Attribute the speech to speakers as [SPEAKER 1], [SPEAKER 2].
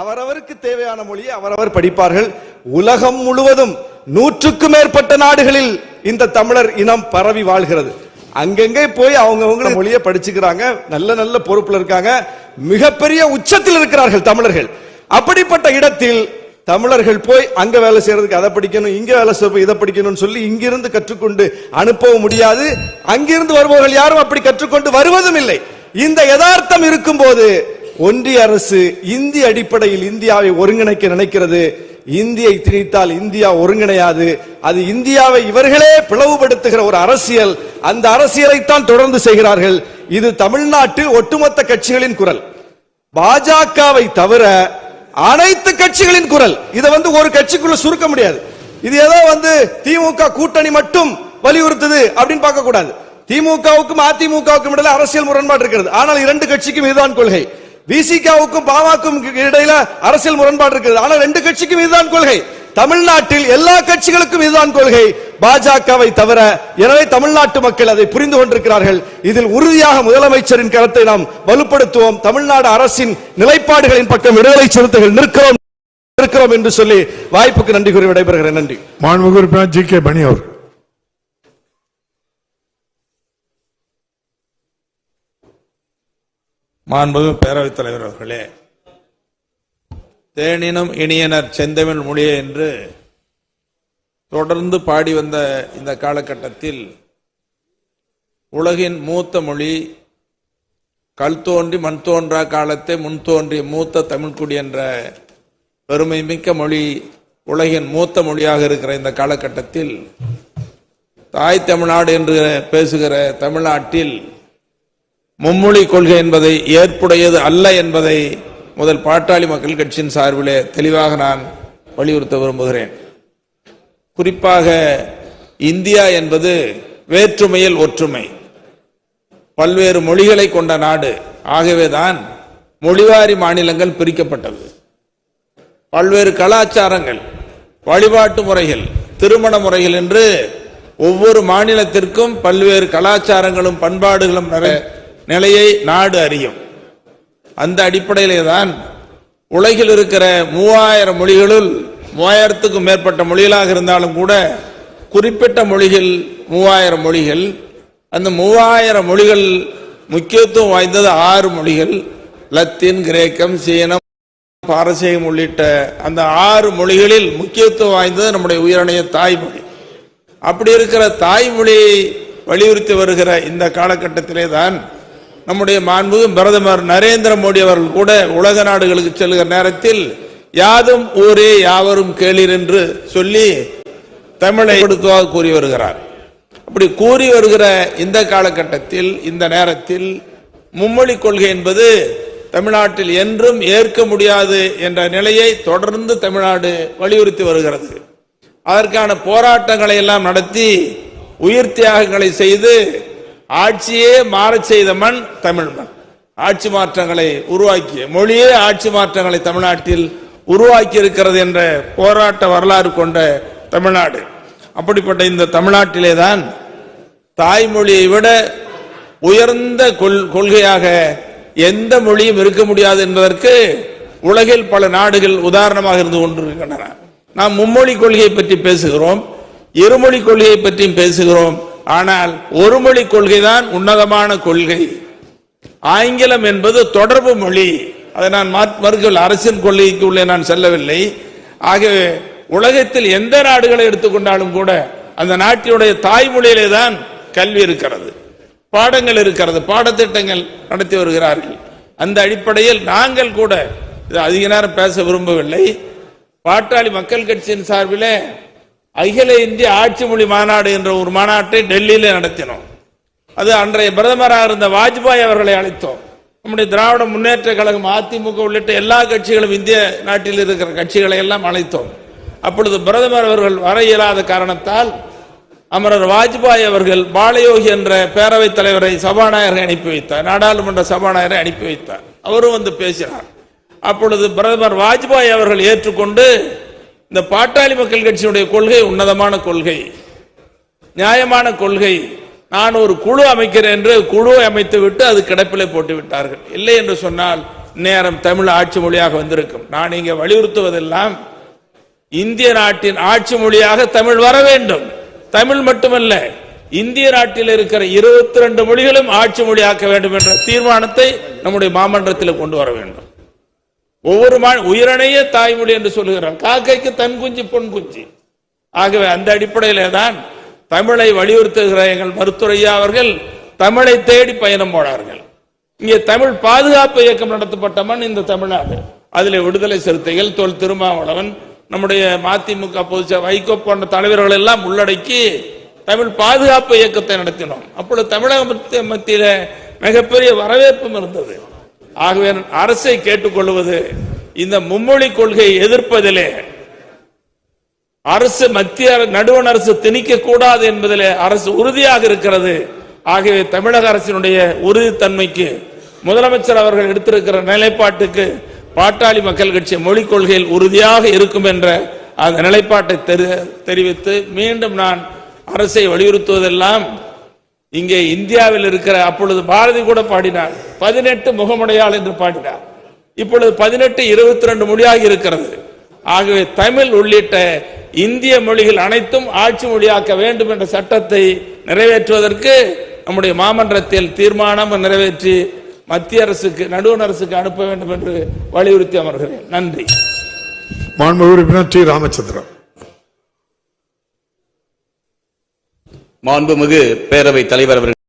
[SPEAKER 1] அவரவருக்கு தேவையான மொழியை அவரவர் படிப்பார்கள் உலகம் முழுவதும் நூற்றுக்கும் மேற்பட்ட நாடுகளில் இந்த தமிழர் இனம் பரவி வாழ்கிறது அங்கங்கே போய் அவங்கவுங்கள மொழியை படிச்சுக்கிறாங்க நல்ல நல்ல பொறுப்புல இருக்காங்க மிகப்பெரிய உச்சத்தில் இருக்கிறார்கள் தமிழர்கள் அப்படிப்பட்ட இடத்தில் தமிழர்கள் போய் அங்க வேலை செய்யறதுக்கு அதை படிக்கணும் இங்க வேலை செய்ய இதை படிக்கணும்னு சொல்லி இங்கிருந்து கற்றுக்கொண்டு அனுப்பவும் முடியாது அங்கிருந்து வருபவர்கள் யாரும் அப்படி கற்றுக்கொண்டு வருவதும் இல்லை இந்த யதார்த்தம் இருக்கும் போது ஒன்றிய அரசு இந்தி அடிப்படையில் இந்தியாவை ஒருங்கிணைக்க நினைக்கிறது இந்தியை திணித்தால் இந்தியா ஒருங்கிணையாது அது இந்தியாவை இவர்களே பிளவுபடுத்துகிற ஒரு அரசியல் அந்த அரசியலைத்தான் தொடர்ந்து செய்கிறார்கள் இது தமிழ்நாட்டு ஒட்டுமொத்த கட்சிகளின் குரல் பாஜகவை தவிர அனைத்து கட்சிகளின் குரல் இதை வந்து ஒரு கட்சிக்குள்ள சுருக்க முடியாது இது ஏதோ வந்து திமுக கூட்டணி மட்டும் வலியுறுத்துது அப்படின்னு பார்க்க கூடாது திமுகவுக்கும் அதிமுகவுக்கும் இடையில அரசியல் முரண்பாடு இருக்கிறது ஆனால் இரண்டு கட்சிக்கும் இதுதான் கொள்கை விசிகாவுக்கும் பாமாக்கும் இடையில அரசியல் முரண்பாடு இருக்குது ஆனால் ரெண்டு கட்சிக்கும் இதுதான் கொள்கை தமிழ்நாட்டில் எல்லா கட்சிகளுக்கும் இதுதான் கொள்கை பாஜகவை தவிர எனவே தமிழ்நாட்டு மக்கள் அதை புரிந்து கொண்டிருக்கிறார்கள் இதில் உறுதியாக முதலமைச்சரின் கருத்தை நாம் வலுப்படுத்துவோம் தமிழ்நாடு அரசின் நிலைப்பாடுகளின் பக்கம் விடுதலை சிறுத்தைகள் நிற்கிறோம் நிற்கிறோம் என்று சொல்லி வாய்ப்புக்கு நன்றி கூறி விடைபெறுகிறேன் நன்றி
[SPEAKER 2] மாண்புகுறுப்பினர் ஜி கே பணியோர் மாண்பு பேரவைத் தலைவர் அவர்களே தேனினும் இனியனர் செந்தமிழ் மொழியே என்று தொடர்ந்து பாடி வந்த இந்த காலகட்டத்தில் உலகின் மூத்த மொழி கல் தோன்றி மண் தோன்றா காலத்தை முன் தோன்றிய மூத்த தமிழ்குடி என்ற பெருமை மிக்க மொழி உலகின் மூத்த மொழியாக இருக்கிற இந்த காலகட்டத்தில் தாய் தமிழ்நாடு என்று பேசுகிற தமிழ்நாட்டில் மும்மொழி கொள்கை என்பதை ஏற்புடையது அல்ல என்பதை முதல் பாட்டாளி மக்கள் கட்சியின் சார்பிலே தெளிவாக நான் வலியுறுத்த விரும்புகிறேன் குறிப்பாக இந்தியா என்பது வேற்றுமையில் ஒற்றுமை பல்வேறு மொழிகளை கொண்ட நாடு ஆகவேதான் மொழிவாரி மாநிலங்கள் பிரிக்கப்பட்டது பல்வேறு கலாச்சாரங்கள் வழிபாட்டு முறைகள் திருமண முறைகள் என்று ஒவ்வொரு மாநிலத்திற்கும் பல்வேறு கலாச்சாரங்களும் பண்பாடுகளும் நிறைய நிலையை நாடு அறியும் அந்த அடிப்படையிலே தான் உலகில் இருக்கிற மூவாயிரம் மொழிகளுள் மூவாயிரத்துக்கும் மேற்பட்ட மொழிகளாக இருந்தாலும் கூட குறிப்பிட்ட மொழிகள் மூவாயிரம் மொழிகள் அந்த மூவாயிரம் மொழிகள் முக்கியத்துவம் வாய்ந்தது ஆறு மொழிகள் லத்தீன் கிரேக்கம் சீனம் பாரசீகம் உள்ளிட்ட அந்த ஆறு மொழிகளில் முக்கியத்துவம் வாய்ந்தது நம்முடைய உயிரணைய தாய்மொழி அப்படி இருக்கிற தாய்மொழியை வலியுறுத்தி வருகிற இந்த காலகட்டத்திலே தான் நம்முடைய மாண்புகும் பிரதமர் நரேந்திர மோடி அவர்கள் கூட உலக நாடுகளுக்கு செல்கிற நேரத்தில் யாதும் ஊரே யாவரும் கேளீர் என்று சொல்லி தமிழை கொடுத்துவாக கூறி வருகிறார் அப்படி கூறி வருகிற இந்த காலகட்டத்தில் இந்த நேரத்தில் மும்மொழி கொள்கை என்பது தமிழ்நாட்டில் என்றும் ஏற்க முடியாது என்ற நிலையை தொடர்ந்து தமிழ்நாடு வலியுறுத்தி வருகிறது அதற்கான போராட்டங்களை எல்லாம் நடத்தி உயிர் தியாகங்களை செய்து ஆட்சியே மாறச் செய்த மண் தமிழ் மண் ஆட்சி மாற்றங்களை உருவாக்கிய மொழியே ஆட்சி மாற்றங்களை தமிழ்நாட்டில் உருவாக்கி இருக்கிறது என்ற போராட்ட வரலாறு கொண்ட தமிழ்நாடு அப்படிப்பட்ட இந்த தமிழ்நாட்டிலே தான் தாய்மொழியை விட உயர்ந்த கொள் கொள்கையாக எந்த மொழியும் இருக்க முடியாது என்பதற்கு உலகில் பல நாடுகள் உதாரணமாக இருந்து கொண்டிருக்கின்றன நாம் மும்மொழி கொள்கையை பற்றி பேசுகிறோம் இருமொழி கொள்கையை பற்றியும் பேசுகிறோம் ஆனால் ஒரு மொழி கொள்கை தான் உன்னதமான கொள்கை ஆங்கிலம் என்பது தொடர்பு மொழி அதை நான் மறுக்கவில்லை அரசின் கொள்கைக்கு உள்ளே நான் செல்லவில்லை ஆகவே உலகத்தில் எந்த நாடுகளை எடுத்துக்கொண்டாலும் கூட அந்த நாட்டினுடைய தாய்மொழியிலே தான் கல்வி இருக்கிறது பாடங்கள் இருக்கிறது பாடத்திட்டங்கள் நடத்தி வருகிறார்கள் அந்த அடிப்படையில் நாங்கள் கூட இது அதிக நேரம் பேச விரும்பவில்லை பாட்டாளி மக்கள் கட்சியின் சார்பிலே அகில இந்திய ஆட்சி மொழி மாநாடு என்ற ஒரு மாநாட்டை டெல்லியில் நடத்தினோம் அது அன்றைய பிரதமராக இருந்த வாஜ்பாய் அவர்களை அழைத்தோம் நம்முடைய திராவிட முன்னேற்ற கழகம் அதிமுக உள்ளிட்ட எல்லா கட்சிகளும் இந்திய நாட்டில் இருக்கிற கட்சிகளை எல்லாம் அழைத்தோம் அப்பொழுது பிரதமர் அவர்கள் வர இயலாத காரணத்தால் அமரர் வாஜ்பாய் அவர்கள் பாலயோகி என்ற பேரவைத் தலைவரை சபாநாயகரை அனுப்பி வைத்தார் நாடாளுமன்ற சபாநாயகரை அனுப்பி வைத்தார் அவரும் வந்து பேசினார் அப்பொழுது பிரதமர் வாஜ்பாய் அவர்கள் ஏற்றுக்கொண்டு இந்த பாட்டாளி மக்கள் கட்சியினுடைய கொள்கை உன்னதமான கொள்கை நியாயமான கொள்கை நான் ஒரு குழு அமைக்கிறேன் என்று குழுவை அமைத்து விட்டு அது கிடப்பில போட்டு விட்டார்கள் இல்லை என்று சொன்னால் நேரம் தமிழ் ஆட்சி மொழியாக வந்திருக்கும் நான் இங்கே வலியுறுத்துவதெல்லாம் இந்திய நாட்டின் ஆட்சி மொழியாக தமிழ் வர வேண்டும் தமிழ் மட்டுமல்ல இந்திய நாட்டில் இருக்கிற இருபத்தி ரெண்டு மொழிகளும் ஆட்சி மொழியாக்க வேண்டும் என்ற தீர்மானத்தை நம்முடைய மாமன்றத்தில் கொண்டு வர வேண்டும் ஒவ்வொரு உயிரணைய தாய்மொழி என்று சொல்லுகிறார் காக்கைக்கு தன் குஞ்சு பொன் குஞ்சு ஆகவே அந்த அடிப்படையிலே தான் தமிழை வலியுறுத்துகிற எங்கள் மருத்துவரையா அவர்கள் தமிழை தேடி பயணம் போனார்கள் இங்கே தமிழ் பாதுகாப்பு இயக்கம் நடத்தப்பட்ட மண் இந்த தமிழ்நாடு அதில் விடுதலை சிறுத்தைகள் தொல் திருமாவளவன் நம்முடைய மதிமுக பொதுச்ச வைகோ போன்ற தலைவர்கள் எல்லாம் உள்ளடக்கி தமிழ் பாதுகாப்பு இயக்கத்தை நடத்தினோம் அப்பொழுது தமிழக மத்தியில மிகப்பெரிய வரவேற்பும் இருந்தது ஆகவே அரசை கேட்டுக்கொள்வது இந்த மும்மொழி கொள்கையை எதிர்ப்பதிலே அரசு மத்திய நடுவண் அரசு திணிக்க கூடாது என்பதிலே அரசு உறுதியாக இருக்கிறது ஆகவே தமிழக அரசினுடைய உறுதித்தன்மைக்கு முதலமைச்சர் அவர்கள் எடுத்திருக்கிற நிலைப்பாட்டுக்கு பாட்டாளி மக்கள் கட்சி மொழிக் கொள்கையில் உறுதியாக இருக்கும் என்ற அந்த நிலைப்பாட்டை தெரிவித்து மீண்டும் நான் அரசை வலியுறுத்துவதெல்லாம் இங்கே இந்தியாவில் இருக்கிற அப்பொழுது பாரதி கூட பாடினார் பதினெட்டு முகமுடையாள் என்று பாடினார் இப்பொழுது பதினெட்டு இருபத்தி ரெண்டு மொழியாக இருக்கிறது ஆகவே தமிழ் உள்ளிட்ட இந்திய மொழிகள் அனைத்தும் ஆட்சி மொழியாக்க வேண்டும் என்ற சட்டத்தை நிறைவேற்றுவதற்கு நம்முடைய மாமன்றத்தில் தீர்மானம் நிறைவேற்றி மத்திய அரசுக்கு நடுவண் அரசுக்கு அனுப்ப வேண்டும் என்று வலியுறுத்தி அமர்கிறேன் நன்றி
[SPEAKER 3] மாண்பு உறுப்பினர் டி ராமச்சந்திரன் மாண்புமிகு பேரவை தலைவர் அவர்கள்